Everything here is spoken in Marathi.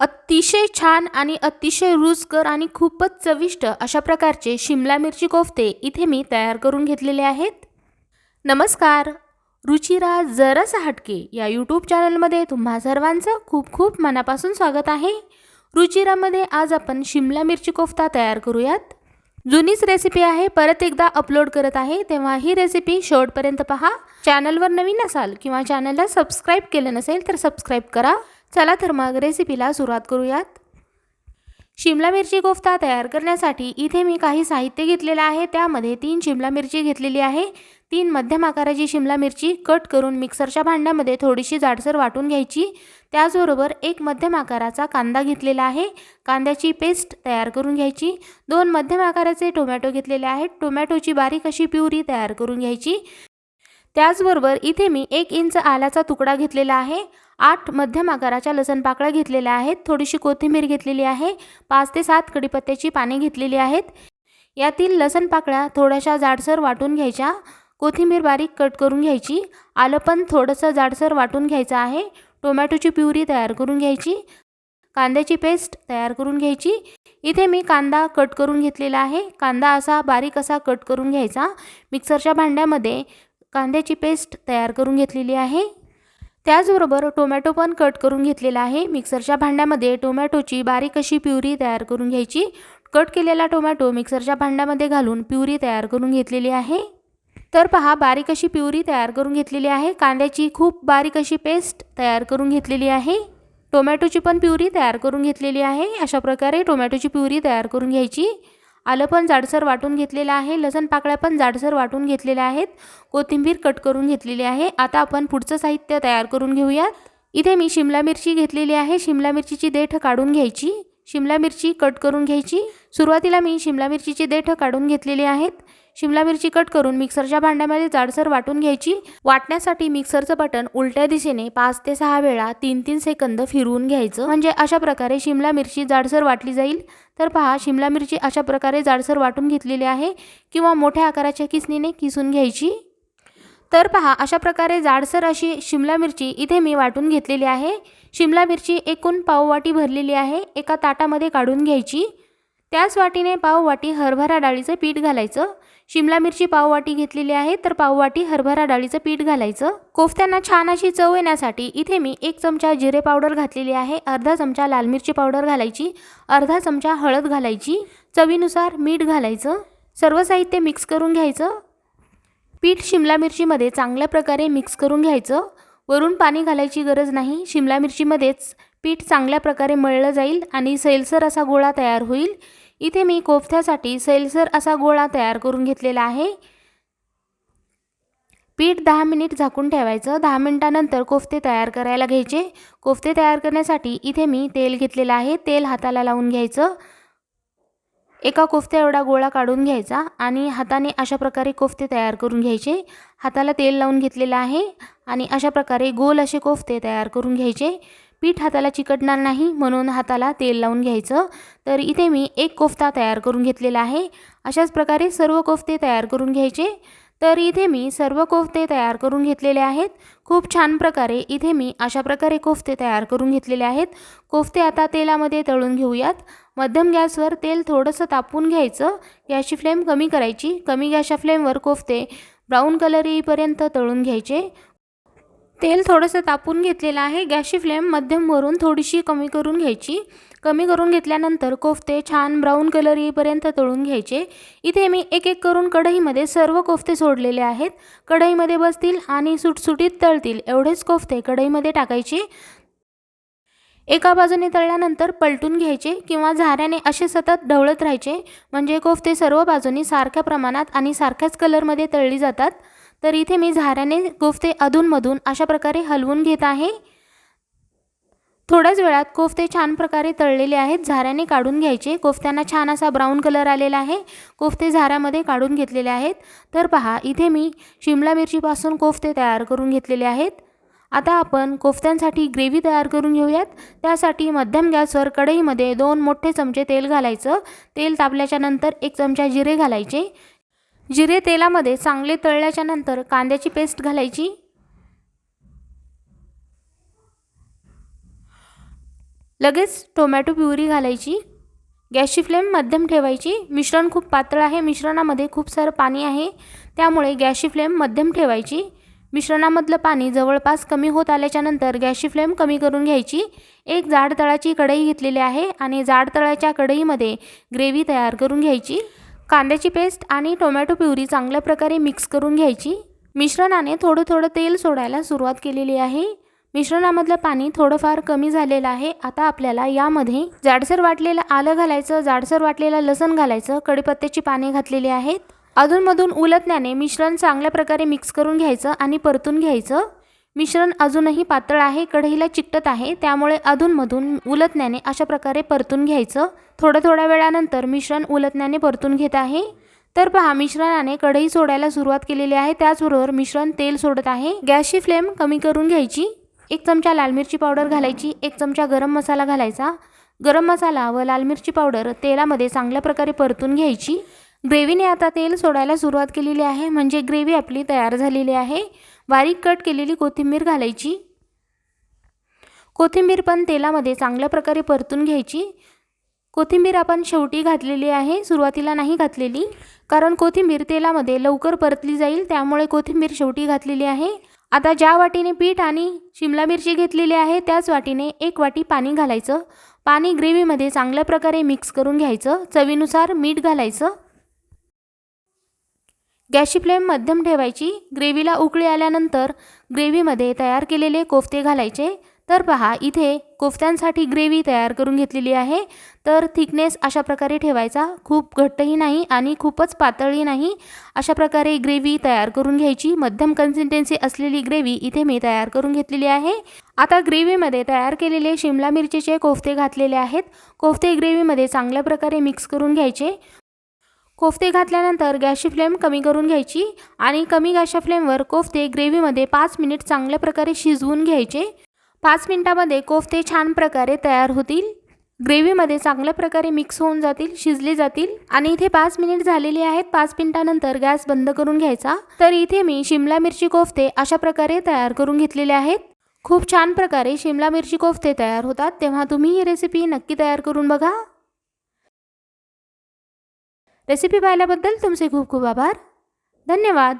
अतिशय छान आणि अतिशय रुचकर आणि खूपच चविष्ट अशा प्रकारचे शिमला मिरची कोफ्ते इथे मी तयार करून घेतलेले आहेत. नमस्कार. रुचिरा जरासा हटके या यूट्यूब चॅनलमध्ये तुम्हा सर्वांचं खूप खूप मनापासून स्वागत आहे. रुचिरामध्ये आज आपण शिमला मिरची कोफ्ता तयार करूयात. जुनीच रेसिपी आहे परत एकदा अपलोड करत आहे तेव्हा ही रेसिपी शेवटपर्यंत पहा. चॅनलवर नवीन असाल किंवा चॅनलला सबस्क्राईब केलं नसेल तर सबस्क्राईब करा. चला तर मग रेसिपीला सुरुवात करूयात. शिमला मिरची कोफ्ता तयार करण्यासाठी इथे मी काही साहित्य घेतलेलं आहे त्यामध्ये तीन शिमला मिरची घेतलेली आहे. तीन मध्यम आकाराची शिमला मिरची कट करून मिक्सरच्या भांड्यामध्ये थोडीशी जाडसर वाटून घ्यायची. त्याचबरोबर एक मध्यम आकाराचा कांदा घेतलेला आहे. कांद्याची पेस्ट तयार करून घ्यायची. दोन मध्यम आकाराचे टोमॅटो घेतलेले आहेत. टोमॅटोची बारीक अशी प्युरी तयार करून घ्यायची. त्याचबरोबर इथे मी एक इंच आल्याचा तुकडा घेतलेला आहे. आठ मध्यम आकाराच्या लसण पाकळ्या घेतलेल्या आहेत. थोडीशी कोथिंबीर घेतलेली आहे. पाच ते सात कडीपत्त्याची पाने घेतलेली आहेत. यातील लसण पाकळ्या थोड्याशा जाडसर वाटून घ्यायच्या. कोथिंबीर बारीक कट करून घ्यायची. आलं पण थोडंसं जाडसर वाटून घ्यायचं आहे. टोमॅटोची प्युरी तयार करून घ्यायची. कांद्याची पेस्ट तयार करून घ्यायची. इथे मी कांदा कट करून घेतलेला आहे. कांदा असा बारीक असा कट करून घ्यायचा. मिक्सरच्या भांड्यामध्ये कांद्याची पेस्ट तयार करून घेतलेली आहे. त्याचबरोबर टोमॅटो पण कट करून घेतलेला आहे. मिक्सरच्या भांड्यामध्ये टोमॅटोची बारीक अशी प्युरी तयार करून घ्यायची. कट केलेला टोमॅटो मिक्सरच्या भांड्यामध्ये घालून प्युरी तयार करून घेतलेली आहे. तर पहा बारीक अशी प्युरी तयार करून घेतलेली आहे. कांद्याची खूप बारीक अशी पेस्ट तयार करून घेतलेली आहे. टोमॅटोची पण प्युरी तयार करून घेतलेली आहे. अशा प्रकारे टोमॅटोची प्युरी तयार करून घ्यायची. आलं पण जाडसर वाटून घेतलेलं आहे. लसण पाकळ्या पण जाडसर वाटून घेतलेल्या आहेत. कोथिंबीर कट करून घेतलेली आहे. आता आपण पुढचं साहित्य तयार करून घेऊयात. इथे मी शिमला मिरची घेतलेली आहे. शिमला मिरचीची देठ काढून घ्यायची. शिमला मिरची कट करून घ्यायची. सुरुवातीला मी शिमला मिरचीची देठ काढून घेतलेली आहेत. शिमला मिरची कट करून मिक्सरच्या भांड्यामध्ये जाडसर वाटून घ्यायची. वाटण्यासाठी मिक्सरचं बटन उलट्या दिशेने पाच ते सहा वेळा तीन तीन सेकंद फिरवून घ्यायचं. म्हणजे अशा प्रकारे शिमला मिरची जाडसर वाटली जाईल. तर पहा शिमला मिरची अशा प्रकारे जाडसर वाटून घेतलेली आहे. किंवा मोठ्या आकाराच्या किसनीने किसून घ्यायची. तर पहा अशा प्रकारे जाडसर अशी शिमला मिरची इथे मी वाटून घेतलेली आहे. शिमला मिरची एकूण पाववाटी भरलेली आहे. एका ताटामध्ये काढून घ्यायची. त्याच वाटीने पाववाटी हरभरा डाळीचं पीठ घालायचं. शिमला मिरची पाववाटी घेतलेली आहे तर पाववाटी हरभरा डाळीचं पीठ घालायचं. कोफ्त्यांना छान अशी चव येण्यासाठी इथे मी एक चमचा जिरे पावडर घातलेली आहे अर्धा चमचा लाल मिरची पावडर घालायची अर्धा चमचा हळद घालायची चवीनुसार मीठ घालायचं सर्व साहित्य मिक्स करून घ्यायचं. पीठ शिमला मिरचीमध्ये चांगल्या प्रकारे मिक्स करून घ्यायचं. वरून पाणी घालायची गरज नाही शिमला मिरचीमध्येच पीठ चांगल्या प्रकारे मळलं जाईल आणि सैलसर असा गोळा तयार होईल. इथे मी कोफ्त्यासाठी सैलसर असा गोळा तयार करून घेतलेला आहे. पीठ दहा मिनिट झाकून ठेवायचं. दहा मिनिटानंतर कोफ्ते तयार करायला घ्यायचे. कोफ्ते तयार करण्यासाठी इथे मी तेल घेतलेलं आहे. तेल हाताला लावून घ्यायचं. एका कोफ्त्या एवढा गोळा काढून घ्यायचा आणि हाताने अशा प्रकारे कोफ्ते तयार करून घ्यायचे. हाताला तेल लावून घेतलेलं आहे आणि अशा प्रकारे गोल असे कोफ्ते तयार करून घ्यायचे. पीठ हाताला चिकटणार नाही म्हणून हाताला तेल लावून घ्यायचं. तर इथे मी एक कोफ्ता तयार करून घेतलेला आहे. अशाच प्रकारे सर्व कोफ्ते तयार करून घ्यायचे. तर इथे मी सर्व कोफ्ते तयार करून घेतलेले आहेत. खूप छान प्रकारे इथे मी अशा प्रकारे कोफ्ते तयार करून घेतलेले आहेत. कोफ्ते आता तेलामध्ये तळून घेऊयात. मध्यम गॅसवर तेल थोडंसं तापून घ्यायचं. गॅसची फ्लेम कमी करायची. कमी गॅसच्या फ्लेमवर कोफ्ते ब्राऊन कलर येईपर्यंत तळून घ्यायचे. तेल थोडंसं तापून घेतलेलं आहे. गॅसची फ्लेम मध्यमवरून थोडीशी कमी करून घ्यायची. कमी करून घेतल्यानंतर कोफ्ते छान ब्राऊन कलर येईपर्यंत तळून घ्यायचे. इथे मी एक एक करून कढईमध्ये सर्व कोफ्ते सोडलेले आहेत. कढईमध्ये बसतील आणि सुटसुटीत तळतील. एवढेच कोफ्ते कढईमध्ये टाकायचे. एका बाजूने तळल्यानंतर पलटून घ्यायचे किंवा झाऱ्याने असे सतत ढवळत राहायचे. म्हणजे कोफ्ते सर्व बाजूनी सारख्या प्रमाणात आणि सारख्याच कलरमध्ये तळली जातात. तर इथे मी झाऱ्याने कोफ्ते अधूनमधून अशा प्रकारे हलवून घेत आहे. थोड्याच वेळात कोफ्ते छान प्रकारे तळलेले आहेत. झाऱ्याने काढून घ्यायचे. कोफ्त्यांना छान असा ब्राऊन कलर आलेला आहे. कोफ्ते झाऱ्यामध्ये काढून घेतलेले आहेत. तर पहा इथे मी शिमला मिरचीपासून कोफ्ते तयार करून घेतलेले आहेत. आता आपण कोफ्त्यांसाठी ग्रेव्ही तयार करून घेऊयात. त्यासाठी मध्यम गॅसवर कढईमध्ये दोन मोठे चमचे तेल घालायचं. तेल तापल्याच्या नंतर एक चमचा जिरे घालायचे. जिरे तेलामध्ये चांगले तळल्याच्या नंतर कांद्याची पेस्ट घालायची. लगेच टोमॅटो प्युरी घालायची. गॅसची फ्लेम मध्यम ठेवायची. मिश्रण खूप पातळ आहे. मिश्रणामध्ये खूप सारं पाणी आहे. त्यामुळे गॅसची फ्लेम मध्यम ठेवायची. मिश्रणामधलं पाणी जवळपास कमी होत आल्याच्यानंतर गॅसची फ्लेम कमी करून घ्यायची. एक जाड तळाची कढई घेतलेली आहे आणि जाड तळाच्या कढईमध्ये ग्रेव्ही तयार करून घ्यायची. कांद्याची पेस्ट आणि टोमॅटो प्युरी चांगल्या प्रकारे मिक्स करून घ्यायची. मिश्रणाने थोडं थोडं तेल सोडायला सुरुवात केलेली आहे. मिश्रणामधलं पाणी थोडंफार कमी झालेलं आहे. आता आपल्याला यामध्ये जाडसर वाटलेलं आलं घालायचं जाडसर वाटलेलं लसण घालायचं कढीपत्त्याची पाने घातलेली आहेत. अधूनमधून उलटण्याने मिश्रण चांगल्या प्रकारे मिक्स करून घ्यायचं आणि परतून घ्यायचं. मिश्रण अजूनही पातळ आहे कढईला चिकटत आहे त्यामुळे अधूनमधून उलटण्याने अशा प्रकारे परतून घ्यायचं. थोड्या थोड्या वेळानंतर मिश्रण उलटण्याने परतून घेत आहे. तर पहा मिश्रणाने कढई सोडायला सुरुवात केलेली आहे. त्याचबरोबर मिश्रण तेल सोडत आहे. गॅसची फ्लेम कमी करून घ्यायची. एक चमचा लाल मिरची पावडर घालायची. एक चमचा गरम मसाला घालायचा. गरम मसाला व लाल मिरची पावडर तेलामध्ये चांगल्या प्रकारे परतून घ्यायची. ग्रेव्हीने आता तेल सोडायला सुरुवात केलेली आहे. म्हणजे ग्रेव्ही आपली तयार झालेली आहे. बारीक कट केलेली कोथिंबीर घालायची. कोथिंबीर पण तेलामध्ये चांगल्या प्रकारे परतून घ्यायची. कोथिंबीर आपण शेवटी घातलेली आहे. सुरुवातीला नाही घातलेली कारण कोथिंबीर तेलामध्ये लवकर परतली जाईल त्यामुळे कोथिंबीर शेवटी घातलेली आहे. आता ज्या वाटीने पीठ आणि शिमला मिरची घेतलेली आहे त्याच वाटीने एक वाटी पाणी घालायचं. पाणी ग्रेव्हीमध्ये चांगल्या प्रकारे मिक्स करून घ्यायचं. चवीनुसार मीठ घालायचं. गॅसची फ्लेम मध्यम ठेवायची. ग्रेव्हीला उकळी आल्यानंतर ग्रेव्हीमध्ये तयार केलेले कोफ्ते घालायचे. तर पहा इथे कोफ्त्यांसाठी ग्रेव्ही तयार करून घेतलेली आहे. तर थिकनेस अशा प्रकारे ठेवायचा. खूप घट्टही नाही आणि खूपच पातळही नाही. अशा प्रकारे ग्रेव्ही तयार करून घ्यायची. मध्यम कन्सिस्टन्सी असलेली ग्रेव्ही इथे मी तयार करून घेतलेली आहे. आता ग्रेव्हीमध्ये तयार केलेले शिमला मिरचीचे कोफ्ते घातलेले आहेत. कोफ्ते ग्रेव्हीमध्ये चांगल्या प्रकारे मिक्स करून घ्यायचे. कोफ्ते घातल्यानंतर गॅसची फ्लेम कमी करून घ्यायची आणि कमी गॅसच्या फ्लेमवर कोफ्ते ग्रेव्हीमध्ये पाच मिनिट चांगल्या प्रकारे शिजवून घ्यायचे. पाच मिनिटामध्ये कोफ्ते छान प्रकारे तयार होतील. ग्रेव्हीमध्ये चांगल्या प्रकारे मिक्स होऊन जातील शिजले जातील आणि इथे पाच मिनिट झालेली आहेत. पाच मिनिटानंतर गॅस बंद करून घ्यायचा. तर इथे मी शिमला मिरची कोफ्ते अशा प्रकारे तयार करून घेतलेले आहेत. खूप छान प्रकारे शिमला मिरची कोफ्ते तयार होतात. तेव्हा तुम्ही ही रेसिपी नक्की तयार करून बघा. रेसिपी पाहिल्याबद्दल तुमचे खूप खूप आभार. धन्यवाद.